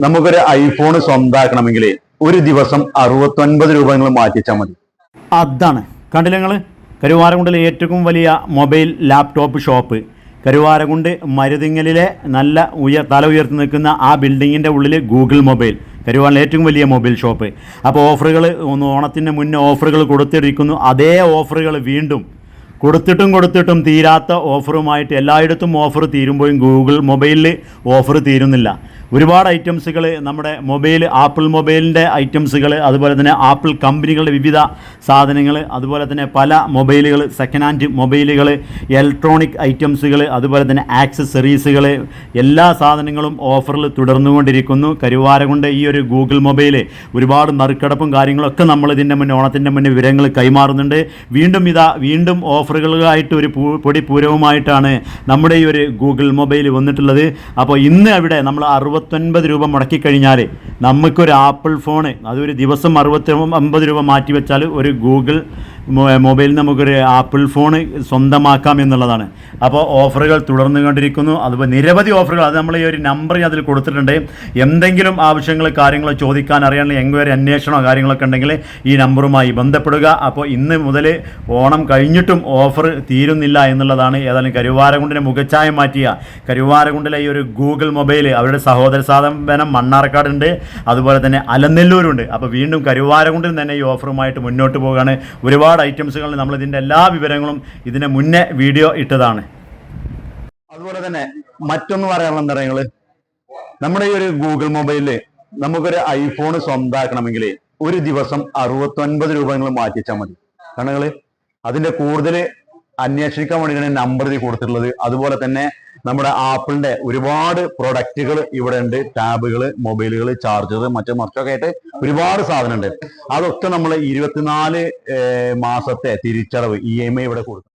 നമുക്കൊരു ഐഫോൺ സ്വന്തമാക്കണമെങ്കിൽ ഒരു ദിവസം അറുപത്തൊൻപത് രൂപ നിങ്ങൾ മാറ്റിച്ചാൽ മതി. അതാണ്. കണ്ടില്ല നിങ്ങൾ കരുവാരകുണ്ടിലെ ഏറ്റവും വലിയ മൊബൈൽ ലാപ്ടോപ്പ് ഷോപ്പ്. കരുവാരകുണ്ട് മരുതിങ്ങലിലെ നല്ല ഉയർ തല ഉയർത്തി നിൽക്കുന്ന ആ ബിൽഡിങ്ങിന്റെ ഉള്ളിൽ ഗൂഗിൾ മൊബൈൽ. കരുവാറിലെ ഏറ്റവും വലിയ മൊബൈൽ ഷോപ്പ്. അപ്പോൾ ഓഫറുകൾ ഒന്ന് ഓണത്തിന് മുന്നേ ഓഫറുകൾ കൊടുത്തിരിക്കുന്നു. അതേ ഓഫറുകൾ വീണ്ടും കൊടുത്തിട്ടും കൊടുത്തിട്ടും തീരാത്ത ഓഫറുമായിട്ട് എല്ലായിടത്തും ഓഫർ തീരുമ്പോഴും ഗൂഗിൾ മൊബൈലിൽ ഓഫർ തീരുന്നില്ല. ഒരുപാട് ഐറ്റംസുകൾ നമ്മുടെ മൊബൈൽ ആപ്പിൾ മൊബൈലിന്റെ ഐറ്റംസുകൾ അതുപോലെ തന്നെ ആപ്പിൾ കമ്പനികളുടെ വിവിധ സാധനങ്ങൾ അതുപോലെ തന്നെ പല മൊബൈലുകൾ സെക്കൻഡ് ഹാൻഡ് മൊബൈലുകൾ ഇലക്ട്രോണിക് ഐറ്റംസുകൾ അതുപോലെ തന്നെ ആക്സസറീസുകൾ എല്ലാ സാധനങ്ങളും ഓഫറിൽ തുടർന്നുകൊണ്ടിരിക്കുന്നു. കരുവാരകൊണ്ട് ഈ ഒരു ഗൂഗിൾ മൊബൈൽ ഒരുപാട് നറുക്കടപ്പും കാര്യങ്ങളൊക്കെ നമ്മൾ ഇതിന്റെ മുന്നേ ഓണത്തിന്റെ മുന്നേ വിവരങ്ങൾ കൈമാറുന്നുണ്ട്. വീണ്ടും ഇതാ വീണ്ടും ഓഫറുകളായിട്ട് ഒരു പൊടി പൂരവുമായിട്ടാണ് നമ്മുടെ ഈ ഒരു ഗൂഗിൾ മൊബൈൽ വന്നിട്ടുള്ളത്. അപ്പോൾ ഇന്ന് അവിടെ നമ്മൾ അറുപത്തൊൻപത് രൂപ മുടക്കി കഴിഞ്ഞാൽ നമുക്കൊരു ആപ്പിൾ ഫോണ് അതൊരു ദിവസം അറുപത്തി അമ്പത് രൂപ മാറ്റി വെച്ചാൽ ഒരു ഗൂഗിൾ മൊബൈലിൽ നമുക്കൊരു ആപ്പിൾ ഫോൺ സ്വന്തമാക്കാം എന്നുള്ളതാണ്. അപ്പോൾ ഓഫറുകൾ തുടർന്നു കൊണ്ടിരിക്കുന്നു. അതുപോലെ നിരവധി ഓഫറുകൾ. അത് നമ്മൾ ഈ ഒരു നമ്പർ അതിൽ കൊടുത്തിട്ടുണ്ട്. എന്തെങ്കിലും ആവശ്യങ്ങൾ കാര്യങ്ങൾ ചോദിക്കാൻ അറിയാനുള്ള എൻക്വയറി അന്വേഷണമോ കാര്യങ്ങളൊക്കെ ഉണ്ടെങ്കിൽ ഈ നമ്പറുമായി ബന്ധപ്പെടുക. അപ്പോൾ ഇന്ന് മുതൽ ഓണം കഴിഞ്ഞിട്ടും ഓഫർ തീരുന്നില്ല എന്നുള്ളതാണ് ഏതായാലും കരുവാരകുണ്ടിനെ മുഖച്ഛായം മാറ്റിയ. കരുവാരകുണ്ടിലെ ഈ ഒരു ഗൂഗിൾ മൊബൈൽ അവരുടെ സഹോദര സ്ഥാപനം മണ്ണാർക്കാടുണ്ട്. അതുപോലെ തന്നെ അലനെല്ലൂരുണ്ട്. അപ്പോൾ വീണ്ടും കരുവാരകുണ്ടിൽ തന്നെ ഈ ഓഫറുമായിട്ട് മുന്നോട്ട് പോവുകയാണ്. ഒരുപാട് ഐറ്റംസുകൾ നമ്മൾ ഇതിന്റെ എല്ലാ വിവരങ്ങളും ഇതിന് മുന്നേ വീഡിയോ ഇട്ടതാണ്. അതുപോലെ തന്നെ മറ്റൊന്ന് പറയാനുള്ള പറയുക നമ്മുടെ ഈ ഒരു ഗൂഗിൾ മൊബൈലിൽ നമുക്കൊരു ഐഫോൺ സ്വന്തമാക്കണമെങ്കിൽ ഒരു ദിവസം അറുപത്തൊൻപത് രൂപ നിങ്ങൾ മാറ്റിച്ചാൽ മതി. കാരണം അതിന്റെ കൂടുതൽ അന്വേഷിക്കാൻ വേണ്ടിയിട്ടാണ് നമ്പർ കൊടുത്തിട്ടുള്ളത്. അതുപോലെ തന്നെ നമ്മുടെ ആപ്പിളിന്റെ ഒരുപാട് പ്രൊഡക്റ്റുകൾ ഇവിടെ ഉണ്ട് ടാബുകൾ മൊബൈലുകൾ ചാർജർ മറ്റു മറിച്ചൊക്കെ ആയിട്ട് ഒരുപാട് സാധനം ഉണ്ട് അതൊക്കെ നമ്മൾ ഇരുപത്തിനാല് മാസത്തെ തിരിച്ചടവ് ഇ എം ഐ ഇവിടെ കൊടുക്കും.